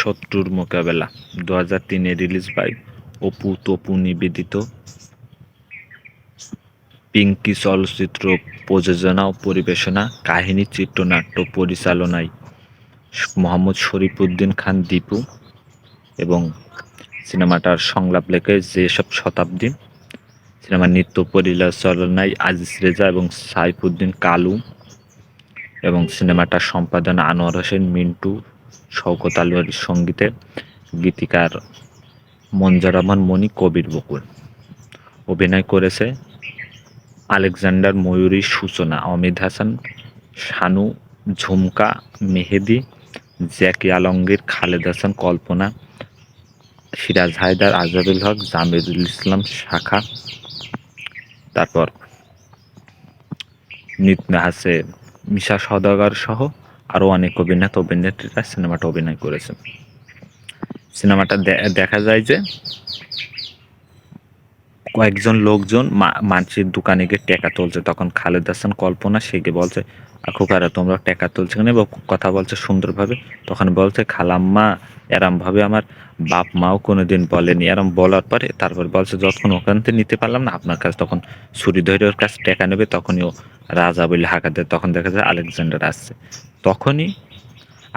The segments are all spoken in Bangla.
শত্রুর মোকাবেলা। দু হাজার তিনে রিলিজ বাই অপু তপু নিবেদিত। পিঙ্কি চলচ্চিত্র প্রযোজনা ও পরিবেশনা, কাহিনী, চিত্রনাট্য পরিচালনায় মোহাম্মদ শরীফুদ্দিন খান, দীপু এবং সিনেমাটার সংলাপ লেখে যেসব শতাব্দী, সিনেমার নৃত্য পরিচালনায় আজিজ রেজা এবং সাইফুদ্দিন কালু এবং সিনেমাটার সম্পাদনা আনোয়ার হোসেন, মিন্টু শওকত আলীর সঙ্গীতে গীতিকার মঞ্জুররহমান মণি, কবির বকুল। অভিনয় করেছে আলেকজান্ডার ময়ূরী সূচনা, অমিত হাসান, শানু ঝুমকা, মেহেদি, জ্যাকি আলমগীর, খালেদ হাসান, কল্পনা, সিরাজ হায়দার আজহারুল হক, জামিরুল ইসলাম শাখা। তারপর নৃত্য আছে মিশা সদাগর সহ আরও অনেক অভিনেতা অভিনেত্রীরা সিনেমাটা অভিনয় করেছে। সিনেমাটা দেখা যায় যে কয়েকজন লোকজন মানসির দোকানে গিয়ে টেকা তুলছে। তখন খালেদ হাসান কল্পনা সে গিয়ে বলছে খোকারা তোমরা টেকা তুলছে কেন? বা কথা বলছে সুন্দরভাবে। তখন বলছে, খালাম্মা, এরমভাবে আমার বাপ মাও কোনোদিন বলেনি। এরম বলার পরে তারপর বলছে যতক্ষণ ওখান থেকে নিতে পারলাম না আপনার কাছে, তখন ছুরি ধরে ওর কাছে টেকা নেবে, তখনই ও রাজা বলে হাঁকা দেয়। তখন দেখা যায় আলেকজান্ডার আসছে। তখনই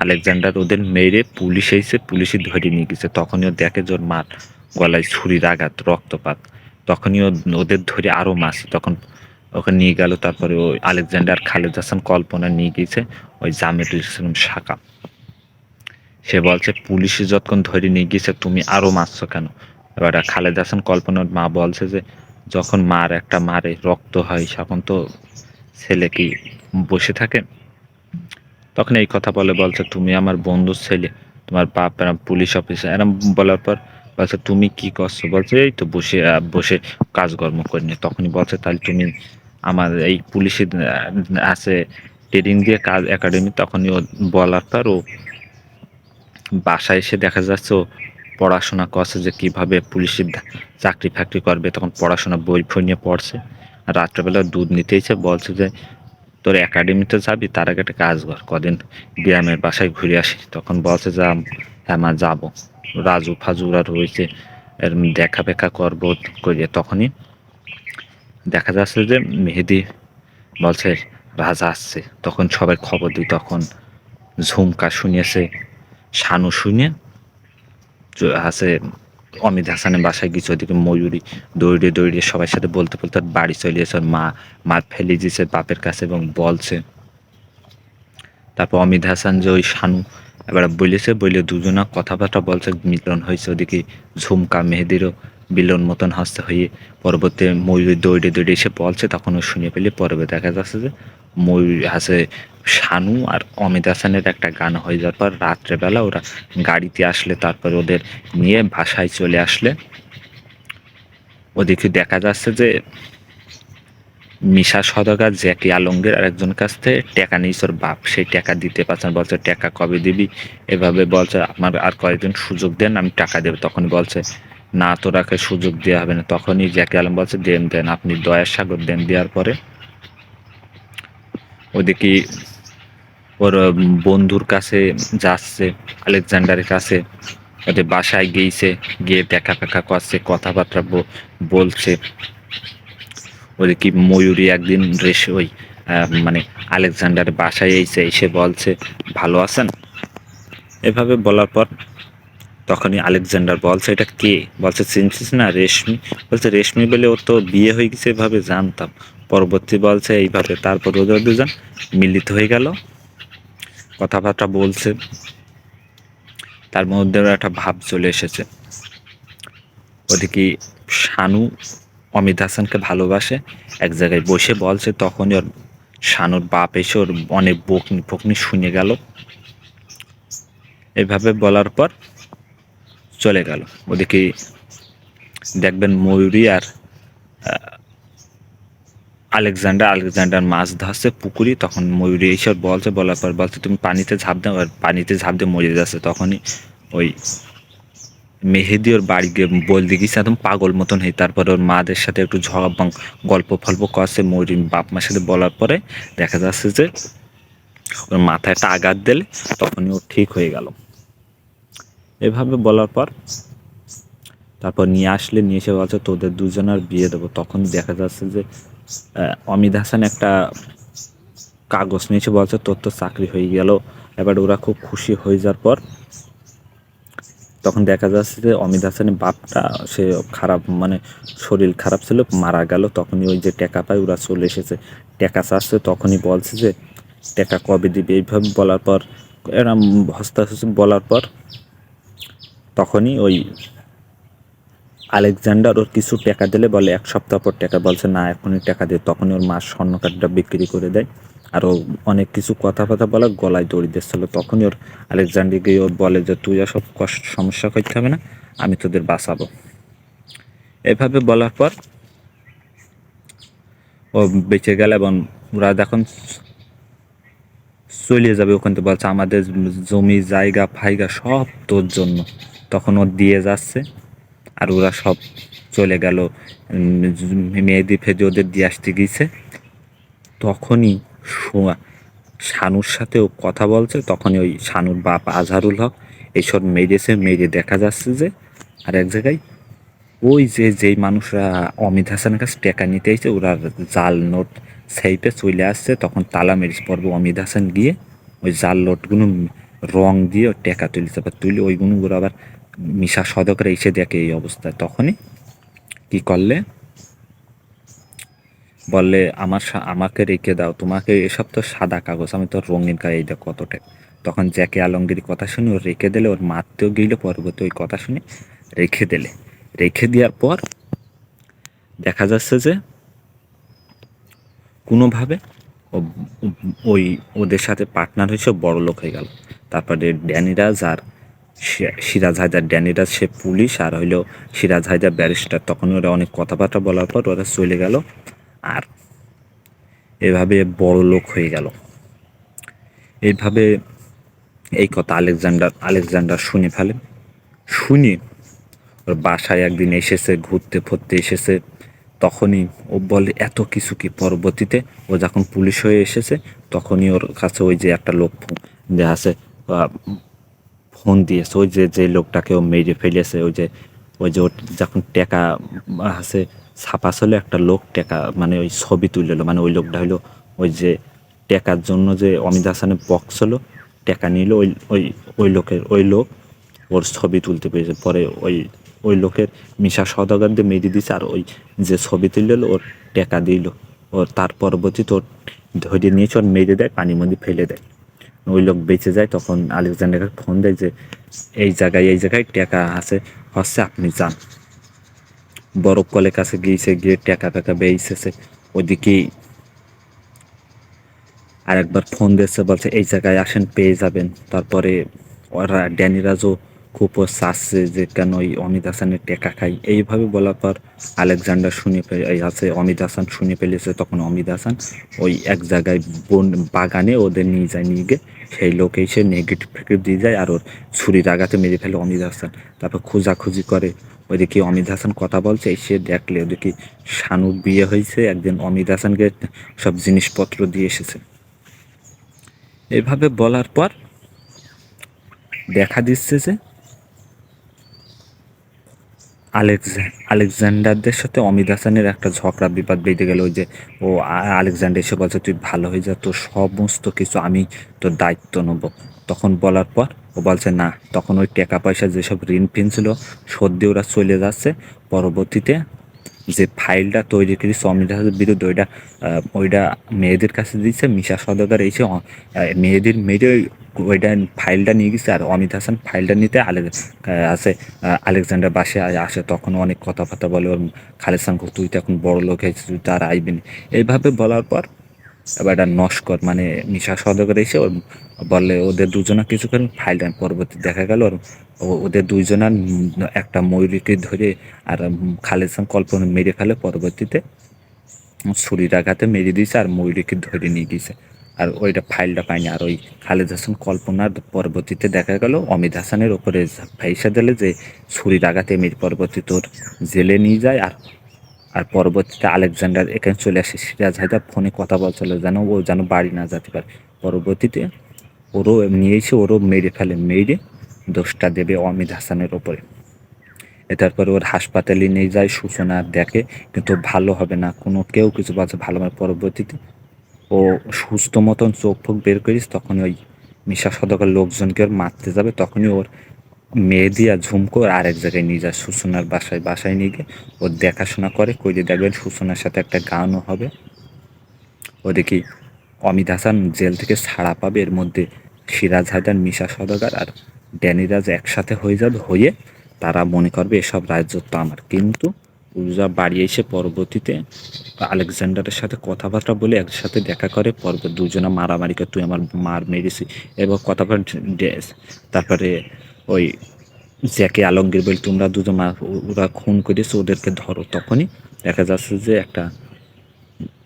আলেকজান্ডার ওদের মেরে পুলিশ এসে পুলিশই ধরে নিয়ে গেছে। তখনই ও দেখে যে ওর মার গলায় ছুরির আঘাত, রক্তপাত। তখনই ওদের ধরে আরও মাছ তখন ওকে নিয়ে গেল, তারপরে ওই আলেকজান্ডার খালেদ হাসান কল্পনা নিয়ে গিয়েছে ওই জামিরুল ইসলাম শাখা। সে বলছে, পুলিশে যতক্ষণ ধরে নিয়ে গিয়েছে তুমি আরও মারছো কেন? এবার খালেদ হাসান কল্পনার মা বলছে যে, যখন মার একটা মারে, রক্ত হয়, তখন তো ছেলে কি বসে থাকে? তখন এই কথা বলে বলছে তুমি আমার বন্ধুর ছেলে তোমার বাপ পুলিশ অফিসার এরম বলার পর বলছে তুমি কি করছ? বলছে এই তো বসে বসে কাজকর্ম করিনি তখনই বলছে তাহলে তুমি আমার এই পুলিশে আছে ট্রেনিং দিয়ে কাজ একাডেমি তখনই ও বলার পর ও বাসায় এসে দেখা যাচ্ছে ও পড়াশোনা করছে যে কীভাবে পুলিশের চাকরি ফাকরি করবে। তখন পড়াশোনা বই ফই নিয়ে পড়ছে। রাত্রেবেলা দুধ নিতেইছে বলছে যে তোর একাডেমিতে যাবি, তার আগে একটা কাজ কর, কদিন গ্রামের বাসায় ঘুরে আসি। তখন বলছে যে হ্যাঁ মা, যাব। রাজু ফাজুরা রয়েছে দেখা ফেকা করব করিয়ে তখনই দেখা যাচ্ছে যে, মেহেদি বলছে, রাজা আসছে। তখন সবাই খবর দিই, তখন ঝুমকা শুনিয়েছে, শানু শুনে আছে অমিত হাসানের বাসায় গেছে ওদিকে ময়ূরী দৌড়ে দৌড়িয়ে সবার সাথে বলতে বলতে বাড়ি চলে এসে মা মা ফেলে দিয়েছে বাপের কাছে এবং বলছে। তারপর অমিত হাসান যে ওই শানু এবার বলেছে বলে দুজনা কথাবার্তা বলছে, মিলন হয়েছে ওদিকে ঝুমকা মেহেদিরও বিলন মতন হস্তে হয়ে পরবর্তী ময়ূর দৌড়ে দৌড়ে এসে বলছে, তখন ও শুনে পেলে পরবে দেখা যাচ্ছে যে ময়ূর হাসে শানু আর অমিত হাসানের একটা গান হয়ে যাওয়ার পর রাত্রেবেলা ওরা গাড়িতে আসলে, তারপর ওদের নিয়ে বাসায় চলে আসলে। ওদিকে দেখা যাচ্ছে যে মিশা সদগার জ্যাকি আলমগীর আর একজন কাছ থেকে টাকা নিয়েছে ওর বাপ। সেই টাকা দিতে পারছেন বলছে, টাকা কবে দিবি? এভাবে বলছে, আমার আর কয়েকজন সুযোগ দেন, আমি টাকা দেবো। তখন বলছে, না, তোরাকে সুযোগ দেওয়া হবে না। তখনই জ্যাকি আলম বলছে, দেন দেন, আপনি দয়ার সাগর দেন। দেওয়ার পরে ওদিকে ওর বন্ধুর কাছে যাচ্ছে, আলেকজান্ডারের কাছে। ওদের বাসায় গিয়েছে গিয়ে দেখা ফেকা করছে, কথাবার্তা বলছে। ওদিকে ময়ূরী একদিন রেস, ওই মানে আলেকজান্ডার বাসায় এসে এসে বলছে, ভালো আছেন? এভাবে বলার পর তখনই আলেকজান্ডার বলছে, এটা কে? বলছে, চিনছিস না রেশমি? বলছে, রেশমি বলে ওর তো বিয়ে হয়ে গেছে এভাবে, জানতাম। পরবর্তী বলছে, এইভাবে। তারপর ওদের দুজন মিলিত হয়ে গেল। কথাবার্তা বলছে। তার মধ্যে একটা ভাব চলে এসেছে। ওদিকে শানু অমিত হাসানকে ভালোবাসে। এক জায়গায় বসে বলছে, তখনই ওর শানুর বাপ এসে ওর অনেক বকনি ফকনি শুনে গেল। এভাবে বলার পর চলে গেল। ওদিকে দেখবেন ময়ূরী আর আলেকজান্ডার আলেকজান্ডার মাছ ধরছে পুকুরি, তখন ময়ূরী এইসব বলছে, বলার পর বলছে, তুমি পানিতে ঝাঁপ দাও। আর পানিতে ঝাঁপ দিয়ে মরে যাচ্ছে। তখনই ওই মেহেদি ওর বাড়ি গিয়ে বলতে গেছে একদম পাগল মতন হয়ে তারপরে ওর মাদের সাথে একটু ঝগড়া গল্প ফল্প করছে ময়ূরী বাপ মার সাথে বলার পরে দেখা যাচ্ছে যে ওর মাথায় একটা আঘাত দিলে তখনই ও ঠিক হয়ে গেল। এভাবে বলার পর তারপর নিয়ে আসলে, নিয়ে এসে বলছে, তোদের দুজনের বিয়ে দেবো। তখন দেখা যাচ্ছে যে অমিত হাসান একটা কাগজ নিয়ে এসে বলছে, তোর তো চাকরি হয়ে গেল। এবার ওরা খুব খুশি হয়ে যাওয়ার পর তখন দেখা যাচ্ছে যে, অমিত হাসানের বাপটা, সে খারাপ মানে শরীর খারাপ ছিল, মারা গেল। তখনই ওই যে টাকা পায়, ওরা চলে এসেছে। টাকা চাচ্ছে, তখনই বলছে যে, টাকা কবে দিবে? এইভাবে বলার পর, এরম হস্তা বলার পর তখনই ওই আলেকজান্ডার ওর কিছু টাকা দিলে বলে, এক সপ্তাহ পর টাকা। বলছে, না, এখনই টাকা দিয়ে তখনই ওর মা স্বর্ণ কার্ডটা বিক্রি করে দেয়। আর ও অনেক কিছু কথা কথা বলা, গলায় দড়ি দিচ্ছিল। তখনই ওর আলেকজান্ডার গিয়ে ওর বলে যে, তুই সব কষ্ট সমস্যা করতে হবে না, আমি তোদের বাঁচাবো। এভাবে বলার পর ও বেঁচে গেল এবং ওরা যখন চলে যাবে ওখান থেকে। বলছে, আমাদের জমি, জায়গা ফাইগা সব তোর জন্য। তখন ও দিয়ে যাচ্ছে। আর ওরা সব চলে গেল। মেহেদি ফেদি ওদের দিয়ে আসতে গিয়েছে। তখনই শানুর সাথে ও কথা বলছে। তখনই ওই শানুর বাপ আজহারুল হক এইসব মেরেছে। মেরে দেখা যাচ্ছে যে আর এক জায়গায় ওই যে, যেই মানুষরা অমিত হাসানের কাছে টাকা নিতে এসেছে, ওরা জাল নোট সেইপে চলে আসছে। তখন তালা মেরিস পর্ব অমিত হাসান গিয়ে। ওই জাল নোটগুলো রং দিয়ে টাকা তুলছে বা তুলে ওইগুলো ওরা আবার মিশা সদকরা এসে দেখে এই অবস্থায় তখনই কি করলে? বললে, আমার আমাকে রেখে দাও, তোমাকে এসব তো সাদা কাগজ, আমি তো রঙিন কাজ, এই দেখ কত তখন জ্যাকে আলমগিরি কথা শুনে ওর রেখে দিলে, ওর মারতেও গেলে পরবর্তী ওই কথা শুনে রেখে দিলে। রেখে দেওয়ার পর দেখা যাচ্ছে যে কোনোভাবে ওই ওদের সাথে পার্টনার হয়েছে বড় লোক হয়ে গেল। তারপরে ড্যানিরাজ আর সি- সিরাজ হায়দার ড্যানিরাজ সে পুলিশ, আর হইল সিরাজ হায়দার ব্যারিস্টার। তখন ওরা অনেক কথাবার্তা বলার পর ওরা চলে গেল। আর এভাবে বড় লোক হয়ে গেল। এইভাবে এই কথা আলেকজান্ডার আলেকজান্ডার শুনে ফেলে। শুনি ওর বাসায় একদিন এসেছে, ঘুরতে ফুরতে এসেছে। তখনই ও বলে, এত কিছু কি পরবর্তীতে? ও যখন পুলিশ হয়ে এসেছে, তখনই ওর কাছে ওই যে একটা লোক যে আছে ফোন দিয়েছে। ওই যে যে লোকটাকে ও মেরে ফেলেছে, ওই যে ওই যে যখন টেকা আছে, ছাপা ছিল একটা লোক টেকা মানে ওই ছবি তুলে এলো মানে ওই লোকটা হলো ওই যে টেকার জন্য যে অমিত হাসানের বক্স হলো টেকা নিল, ওই ওই ওই লোকের, ওই লোক ওর ছবি তুলতে পেরেছে। পরে ওই ওই লোকের মিশা সদাগর দিয়ে মেরে দিয়েছে, আর ওই যে ছবি তুললো, ওর টেকা দিল। ওর তার পরবর্তীতে ওর ধরে নিয়েছে, ওর মেরে দেয়, পানির মধ্যে ফেলে দেয়। ওই লোক বেঁচে যায়, তখন আলেকজান্ডারকে ফোন দেয় যে, এই জায়গায় এই জায়গায় টাকা আছে, হচ্ছে আপনি যান। বরফ কলের কাছে গিয়েছে, গিয়ে টাকা টাকা বেয়েছে আর আরেকবার ফোন দিয়েছে, বলছে, এই জায়গায় আসেন, পেয়ে যাবেন। তারপরে ওরা ড্যানিরাজও ও চাচ্ছে যে কেন ওই অমিত হাসানের টেকা খাই। এইভাবে বলার পর আলেকজান্ডার শুনে আছে, অমিত হাসান শুনে ফেলেছে তখন অমিত হাসান। ওই এক জায়গায় বন বাগানে ওদের নিয়ে যায়, নিয়ে গিয়ে সেই লোক এসে নেগেটিভ ফেগেটিভ দিয়ে যায় আর ওর ছুরির আঘাতে মেরে ফেলে অমিত হাসান। তারপর খোঁজাখুঁজি করে। ওইদিকে অমিত হাসান কথা বলছে, এসে দেখলে ওদিকে শানুর বিয়ে হয়েছে, একদিন অমিত হাসানকে সব জিনিসপত্র দিয়ে এসেছে। এভাবে বলার পর দেখা দিচ্ছে যে আলেকজা, আলেকজান্ডারদের সাথে অমিত হাসানের একটা ঝগড়া, বিবাদ বেঁধে গেল ওই যে, ও আলেকজান্ডার এসে বলছে, তুই ভালো হয়ে যা, তোর সমস্ত কিছু আমি তোর দায়িত্ব নেব। তখন বলার পর ও বলছে, না। তখন ওই টাকা পয়সা যেসব ঋণ ফিন ছিল শোধ ওরা চলে যাচ্ছে। পরবর্তীতে যে ফাইলটা তৈরি করেছে অমিত হাসানের বিরুদ্ধে, ওইটা ওইটা মেয়েদের কাছে দিচ্ছে মিশা সদাগর এসে মেয়েদের মেয়েদের ওইটা ফাইলটা নিয়ে গেছে আর অমিত হাসান ফাইলটা নিতে আলে আছে। আলেকজান্ডার বাসে আসে, তখন অনেক কথাবার্তা বলে ওর খালেদ সাংকু তুই তো এখন বড় লোক হয়েছিস, তুই তার আইবি না। এইভাবে বলার পর এবার এটা নস্কর মানে মিশা সদাগর এসে ওর বলে ওদের দুজনা কিছু করেন ফাইলটা পরবর্তী দেখা গেল। ওর ওদের দুইজনার একটা ময়ূরীকে ধরে আর খালেদ খান কল্পনা মেরে ফেলে, পরবর্তীতে ছুরির আঘাতে মেরে দিয়েছে আর ময়ূরীকে ধরে নিয়ে গিয়েছে আর ওইটা ফাইলটা পায়নি আর ওই খালেদ হাসান কল্পনার পরবর্তীতে দেখা গেল অমিত হাসানের ওপরে ফাইসা দিলে যে ছুরির আঘাতে মেরে পরবর্তী তোর জেলে নিয়ে যায় আর আর পরবর্তীতে আলেকজান্ডার এখানে চলে আসে। সিরাজ হায়দার ফোনে কথা বলছিল যেন ও যেন বাড়ি না যেতে পারে। পরবর্তীতে ওরও নিয়ে এসে ওরও মেরে ফেলে, মেরে দোষটা দেবে অমিত হাসানের ওপরে। তারপরে ওর হাসপাতালে নিয়ে যায়, সূচনা দেখে কিন্তু ভালো হবে না। কোনো কেউ কিছু বলছে ভালো হবে পরবর্তীতে ও সুস্থ মতন চোখ ফোক বের করিস তখন ওই মিশা সদকের লোকজনকে ওর মারতে যাবে, তখনই ওর মেহেদি আর ঝুমকো আরেক জায়গায় নিয়ে যায় সূচনার বাসায় বাসায় নিয়ে গিয়ে ওর দেখাশোনা করে কইলে দেখবেন সূচনার সাথে একটা গানও হবে। ওদিকে অমিত হাসান জেল থেকে ছাড়া পাবে, এর মধ্যে সিরাজ হায়দার, মিশা সদাগার আর ড্যানিরাজ একসাথে হয়ে যাবে, হয়ে তারা মনে করবে এসব রাজ্যত্ব আমার, কিন্তু উজা বাড়ি এসে পরবর্তীতে আলেকজান্ডারের সাথে কথাবার্তা বলে একসাথে দেখা করে, পর্ব দুজনে মারামারি করে, তুই আমার মার মেরেছি এবং কথাবার্তা তারপরে ওই জ্যাকে আলমগীর বলে, তোমরা দুজন, ওরা খুন করেছে, ওদেরকে ধরো। তখনই দেখা যাচ্ছে যে একটা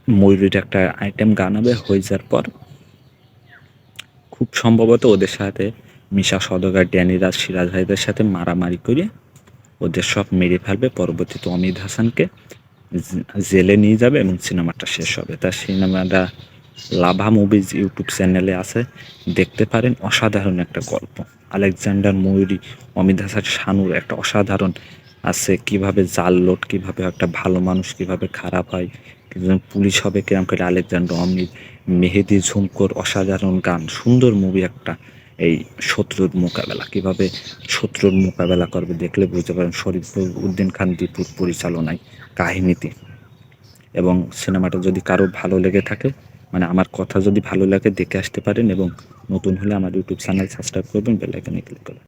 ময়ূরের একটা আইটেম গান হবে হয়ে যাওয়ার পর খুব সম্ভবত ওদের সাথে মিশা সদগার ড্যানিরাজ সিরাজ ভাইদের সাথে মারামারি করে ওদের সব মেরে ফেলবে। পরবর্তীতে অমিত হাসানকে জেলে নিয়ে যাবে এবং সিনেমাটা শেষ হবে। তার সিনেমাটা লাভা মুভিজ ইউটিউব চ্যানেলে আছে। দেখতে পারেন। অসাধারণ একটা গল্প। আলেকজান্ডার ময়ূরী, অমিত হাসান, শানুর একটা অসাধারণ আছে। কীভাবে জাল লোট কীভাবে একটা ভালো মানুষ, কীভাবে খারাপ হয় পুলিশ হবে, কিরম করে আলেকজান্ডার, অমিত, মেহেদি, ঝুমকোর, অসাধারণ গান, সুন্দর মুভি একটা। এই শত্রুর মোকাবেলা। কীভাবে শত্রুর মোকাবেলা করবে দেখলে বুঝতে পারেন শরীফ উদ্দিন খান দীপুর পরিচালনায় কাহিনীতে এবং সিনেমাটা যদি কারও ভালো লেগে থাকে মানে আমার কথা যদি ভালো লাগে দেখে আসতে পারেন এবং নতুন হলে আমার ইউটিউব চ্যানেল সাবস্ক্রাইব করবেন বেলাইকানে ক্লিক করবেন।